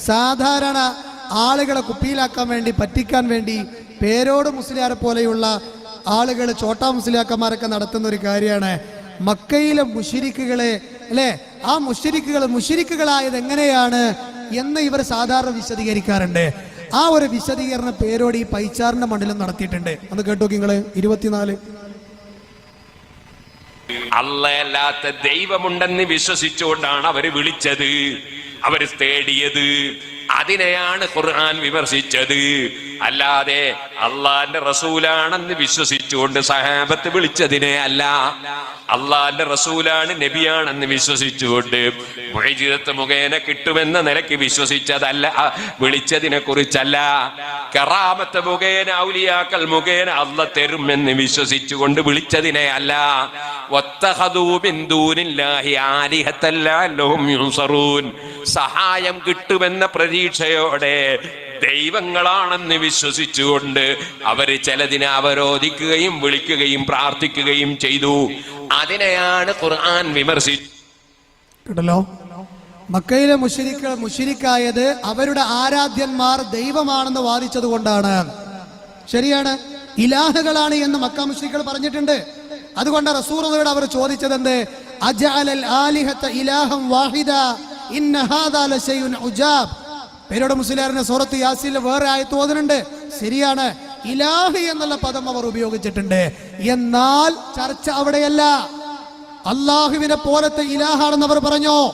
സാധാരണ ആളുകളെ കുപ്പിയിലാക്കാൻ വേണ്ടി പറ്റിക്കാൻ വേണ്ടി പേരോട് മുസ്ലിയാരെ പോലെയുള്ള ആളുകൾ ചോട്ടാ മുസ്ലിയാക്കന്മാരൊക്കെ നടത്തുന്ന ഒരു കാര്യമാണ്. മക്കയിലെ മുഷിരിക്കുകളെ അല്ലെ? ആ മുഷിരിക്കുകൾ മുഷിരിക്കുകളായത് എങ്ങനെയാണ് എന്ന് ഇവർ സാധാരണ വിശദീകരിക്കാറുണ്ട്. ആ ഒരു വിശദീകരണ പേരോട് ഈ പൈച്ചാറിന്റെ മണ്ഡലം നടത്തിയിട്ടുണ്ട്. അന്ന് കേട്ടോ നിങ്ങൾ. ഇരുപത്തിനാല്. അല്ലാത്ത ദൈവമുണ്ടെന്ന് വിശ്വസിച്ചുകൊണ്ടാണ് അവർ വിളിച്ചത്. അവർ തേടിയത്. അതിനെയാണ് ഖുർആൻ വിമർശിച്ചത്. അല്ലാതെ അള്ളാന്റെ റസൂലാണെന്ന് വിശ്വസിച്ചുകൊണ്ട് സഹാബത്ത് വിളിച്ചതിനെ അല്ല. അള്ളാന്റെ റസൂലാണ് നബിയാണെന്ന് വിശ്വസിച്ചുകൊണ്ട് മുഹജിദത്ത് മുഖേന കിട്ടുമെന്ന നിലയ്ക്ക് വിശ്വസിച്ചതല്ല വിളിച്ചതിനെ കുറിച്ചല്ല. കറാമത്ത് മുഖേന ഔലിയാക്കൽ മുഖേന അല്ല തരുമെന്ന് വിശ്വസിച്ചുകൊണ്ട് വിളിച്ചതിനെ അല്ല. സഹായം കിട്ടുമെന്ന പ്രതീക്ഷയോടെ ദൈവങ്ങളാണെന്ന് വിശ്വസിച്ചുകൊണ്ട് അവർ ചിലതിനെ അവരോധിക്കുകയും വിളിക്കുകയും പ്രാർത്ഥിക്കുകയും ചെയ്തു. അതിനെയാണ് ഖുർആൻ വിമർശിച്ചത് കേട്ടല്ലോ? മക്കയിലെ മുഷിരിക്ക മുഷിരിക്കായത് അവരുടെ ആരാധ്യന്മാർ ദൈവമാണെന്ന് വാദിച്ചത് കൊണ്ടാണ്. ശരിയാണ്. ഇലാഹകളാണ് എന്ന് മക്ക മുഷിരിക്കൾ പറഞ്ഞിട്ടുണ്ട്. അതുകൊണ്ട് റസൂറോട് അവർ ചോദിച്ചത് എന്ത് അജാലൽ ആലിഹത്ത ഇലാഹം വാഹിദ. ഇന്ന ഹാദാ ലശൈഉൻ ഉജാബ്. പേരോട് മുസ്ലിയാറിന്റെ സൂറത്ത് യാസിൽ വേറെ ആയി തോന്നുന്നുണ്ട് ശരിയാണ്. ഇലാഹി എന്നുള്ള പദം അവർ ഉപയോഗിച്ചിട്ടുണ്ട്. എന്നാൽ ചർച്ച അവിടെയല്ല. അള്ളാഹുവിനെ പോലത്തെ ഇലാഹാണെന്ന് അവർ പറഞ്ഞോ?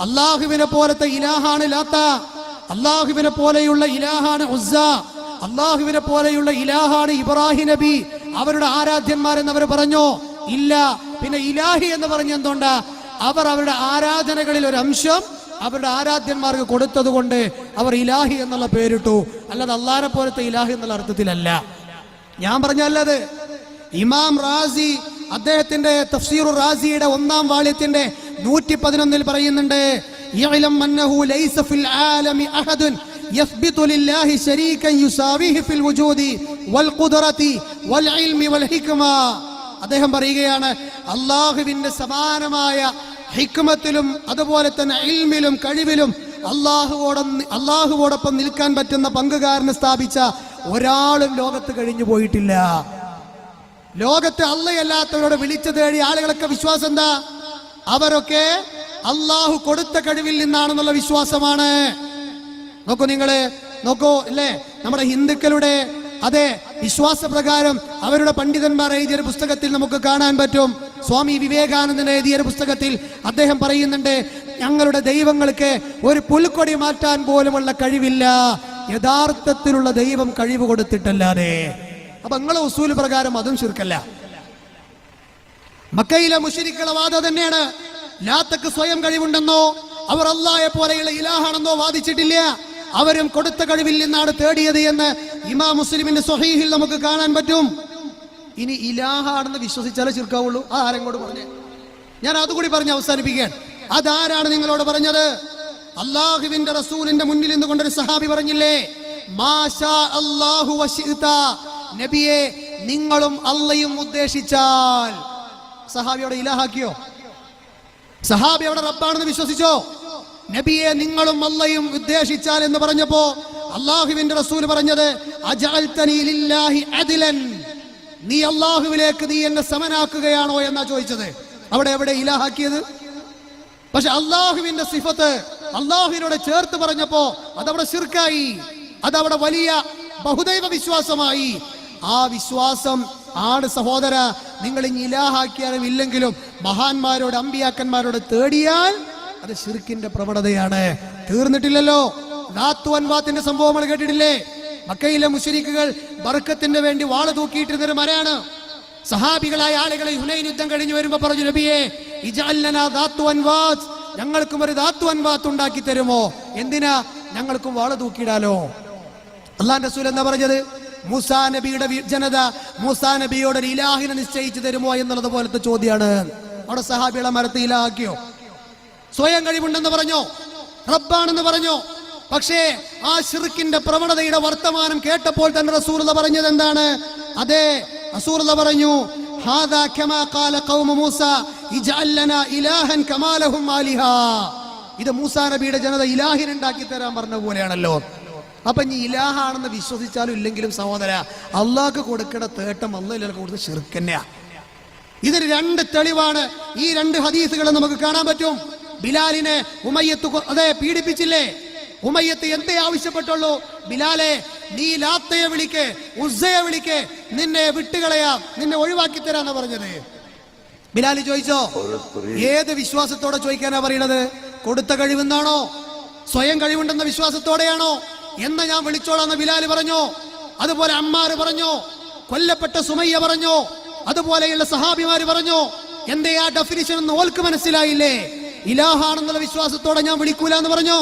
അള്ളാഹുവിനെ പോലത്തെ ഇലാഹാണ് ലാത്ത. അള്ളാഹുവിനെ പോലെയുള്ള ഇലാഹാണ് ഉസ്സ. അള്ളാഹുവിനെ പോലെയുള്ള ഇലാഹാണ് ഇബ്രാഹിം നബി. അവരുടെ ആരാധ്യന്മാരെന്ന് അവർ പറഞ്ഞോ? ഇല്ല. പിന്നെ ഇലാഹി എന്ന് പറഞ്ഞ എന്തുകൊണ്ടാ അവർ അവരുടെ ആരാധനകളിൽ ഒരു അംശം അവരുടെ ആരാധ്യന്മാർക്ക് കൊടുത്തത് കൊണ്ട് അവർ ഇലാഹി എന്നുള്ള പേരിട്ടു അല്ലാതെ അള്ളാഹിനെ പോലത്തെ ഇലാഹി എന്നുള്ള അർത്ഥത്തിലല്ല ഞാൻ പറഞ്ഞല്ലത് ഇമാം റാസി അദ്ദേഹത്തിന്റെ തഫ്സീറു റാസിയുടെ ഒന്നാം വാള്യത്തിന്റെ നൂറ്റി പതിനൊന്നിൽ പറയുന്നുണ്ട് "ഇഅ്ലം അന്നഹു ലൈസ ഫിൽ ആലമി അഹദുൻ يثبت لله شريكا يساويه في الوجود والقدرة والعلم والحكمة അദ്ദേഹം പറയുകയാണ് അള്ളാഹുവിന്റെ സമാനമായ ഹിക്മത്തിലും അതുപോലെ തന്നെ ഇൽമിലും കഴിവിലും അള്ളാഹുവോട അള്ളാഹുവോടൊപ്പം നിൽക്കാൻ പറ്റുന്ന പങ്കുകാരനെ സ്ഥാപിച്ച ഒരാളും ലോകത്ത് കഴിഞ്ഞു പോയിട്ടില്ല. ലോകത്തെ അള്ളയല്ലാത്തവരോട് വിളിച്ചു തേടി ആളുകളൊക്കെ വിശ്വാസം എന്താ? അവരൊക്കെ അള്ളാഹു കൊടുത്ത കഴിവിൽ നിന്നാണെന്നുള്ള വിശ്വാസമാണ്. നോക്കൂ നിങ്ങൾ നോക്കൂ അല്ലേ നമ്മുടെ ഹിന്ദുക്കളുടെ അതെ വിശ്വാസപ്രകാരം അവരുടെ പണ്ഡിതന്മാർ എഴുതിയ പുസ്തകത്തിൽ നമുക്ക് കാണാൻ പറ്റും. സ്വാമി വിവേകാനന്ദൻ എഴുതിയ ഒരു പുസ്തകത്തിൽ അദ്ദേഹം പറയുന്നുണ്ട് ഞങ്ങളുടെ ദൈവങ്ങൾക്ക് ഒരു പുൽക്കൊടി മാറ്റാൻ പോലുമുള്ള കഴിവില്ല. യഥാർത്ഥത്തിലുള്ള ദൈവം കഴിവ് കൊടുത്തിട്ടല്ലാതെ. അപ്പൊ നിങ്ങളെ ഉസൂൽ പ്രകാരം അതും ചുരുക്കല്ല. മക്കയിലെ മുഷിരിക്കുള്ള വാദം തന്നെയാണ്. ലാത്തക്ക് സ്വയം കഴിവുണ്ടെന്നോ അവർ അല്ലായ പോലെയുള്ള ഇലാഹാണെന്നോ വാദിച്ചിട്ടില്ല. അവരും കൊടുത്ത കഴിവിൽ നിന്നാണ് തേടിയത് എന്ന് ഇമാ മുസ്ലിമിന്റെ സ്വഹീഹിൽ നമുക്ക് കാണാൻ പറ്റും. ഇനി ഇലാഹാണെന്ന് വിശ്വസിച്ചാലേ ചുരുക്കാവുള്ളൂ. ആ ആരെങ്ങോട് പറഞ്ഞേ? ഞാൻ അതുകൂടി പറഞ്ഞ് അവസാനിപ്പിക്കാൻ. അതാരാണ് നിങ്ങളോട് പറഞ്ഞത്? അള്ളാഹുവിന്റെ റസൂലിന്റെ മുന്നിൽ നിന്നുകൊണ്ടൊരു സഹാബി പറഞ്ഞില്ലേ. നബിയെ നിങ്ങളും അള്ളയും ഉദ്ദേശിച്ചാൽ. സഹാബി അവിടെ ഇലാഹാക്കിയോ? സഹാബി അവിടെ റബ്ബാണെന്ന് വിശ്വസിച്ചോ? നബിയെ നിങ്ങളും അള്ളയും ഉദ്ദേശിച്ചാൽ എന്ന് പറഞ്ഞപ്പോ അള്ളാഹുവിന്റെ റസൂൽ പറഞ്ഞത് അജാൽ ലില്ലാഹി അദ്ലൻ. നീ അള്ളാഹുവിലേക്ക് നീ എന്നെ സമനാക്കുകയാണോ എന്നാ ചോദിച്ചത്? അവിടെ എവിടെ ഇലാഹാക്കിയത്? പക്ഷെ അള്ളാഹുവിന്റെ സിഫത്ത് അള്ളാഹുവിനോട് ചേർത്ത് പറഞ്ഞപ്പോ അതവിടെ ശിർക്കായി അതവിടെ വലിയ ബഹുദൈവ വിശ്വാസമായി. ആ വിശ്വാസം ആണ് സഹോദര നിങ്ങൾ ഇലാഹാക്കിയാലും ഇല്ലെങ്കിലും മഹാന്മാരോട് അമ്പിയാക്കന്മാരോട് തേടിയാൽ അത് ശിർക്കിന്റെ പ്രവണതയാണ്. തീർന്നിട്ടില്ലല്ലോ. നാത്തുവൻവാത്തിന്റെ സംഭവങ്ങൾ കേട്ടിട്ടില്ലേ? മക്കയിലെ മുഷരിക്കുകൾ ബർക്കത്തിന് വേണ്ടി വാൾ തൂക്കിയിട്ടിരുന്നൊരു മരയാണ് സഹാബികളായ ആളുകളെ ഹുനൈൻ യുദ്ധം കഴിഞ്ഞു വരുമ്പോ പറഞ്ഞു നബിയെ ഞങ്ങൾക്കും ഒരു ധാത്തു അൻവാത്ത് ഉണ്ടാക്കി തരുമോ? എന്തിനാ ഞങ്ങൾക്കും വാള തൂക്കിയിടാലോ? അള്ളാൻ റസൂൽ എന്താ പറഞ്ഞത്? മൂസാ നബിയുടെ ജനത മൂസാ നബിയോട് ഒരു ഇലാഹിനെ നിശ്ചയിച്ചു തരുമോ എന്നുള്ളത് പോലത്തെ ചോദ്യമാണ് അവിടെ സഹാബികളെ മരത്തിൽ ഇലാഹാക്കിയോ സ്വയം കഴിവുണ്ടെന്ന് പറഞ്ഞോ? റബ്ബാണെന്ന് പറഞ്ഞോ? പക്ഷേ ആ ഷിർക്കിന്റെ പ്രവണതയുടെ വർത്തമാനം കേട്ടപ്പോൾ തന്നെ റസൂർത പറഞ്ഞത് എന്താണ്? അതെ റസൂർല പറഞ്ഞു. ഇത് മൂസാ നബിയുടെ ജനത ഇലാഹിനുണ്ടാക്കി തരാൻ പറഞ്ഞ പോലെയാണല്ലോ. അപ്പൊ ഇനി ഇലാഹാണെന്ന് വിശ്വസിച്ചാലും ഇല്ലെങ്കിലും സഹോദര അള്ളാഹ്ക്ക് കൊടുക്കേണ്ട തേട്ടം അള്ളാഹ് കൊടുത്ത് ചെറുക്കന്നെയാ ഇതിന് രണ്ട് തെളിവാണ് ഈ രണ്ട് ഹദീസുകൾ നമുക്ക് കാണാൻ പറ്റും. ബിലാലിനെ ഉമയ്യത്ത് അതെ പീഡിപ്പിച്ചില്ലേ? ഉമയ്യത്ത് എന്തേ ആവശ്യപ്പെട്ടുള്ളൂ? ബിലാലെ നീ ലാത്തയെ വിളിക്ക് ഉസ്സയെ വിളിക്ക് നിന്നെ വിട്ടുകളയാം നിന്നെ ഒഴിവാക്കി തരാന്നാ പറഞ്ഞത്. ബിലാലി ചോദിച്ചോ ഏത് വിശ്വാസത്തോടെ ചോദിക്കാനാ പറയണത്? കൊടുത്ത കഴിവെന്നാണോ? സ്വയം കഴിവുണ്ടെന്ന വിശ്വാസത്തോടെയാണോ? എന്ന ഞാൻ വിളിച്ചോളാന്ന് ബിലാൽ പറഞ്ഞു? അതുപോലെ അമ്മാര് പറഞ്ഞു? കൊല്ലപ്പെട്ട സുമയ്യ പറഞ്ഞു? അതുപോലെയുള്ള സഹാബിമാര് പറഞ്ഞു? എന്തേ ആ ഡെഫിനിഷൻ എന്ന് ഓൽക്ക് മനസ്സിലായില്ലേ? ഇലാഹാണെന്നുള്ള വിശ്വാസത്തോടെ ഞാൻ വിളിക്കൂല എന്ന് പറഞ്ഞു?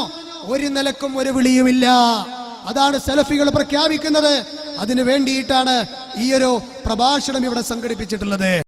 ഒരു നിലക്കും ഒരു വിളിയുമില്ല. അതാണ് സെലഫികൾ പ്രഖ്യാപിക്കുന്നത്. അതിനു വേണ്ടിയിട്ടാണ് ഈ ഒരു പ്രഭാഷണം ഇവിടെ സംഘടിപ്പിച്ചിട്ടുള്ളത്.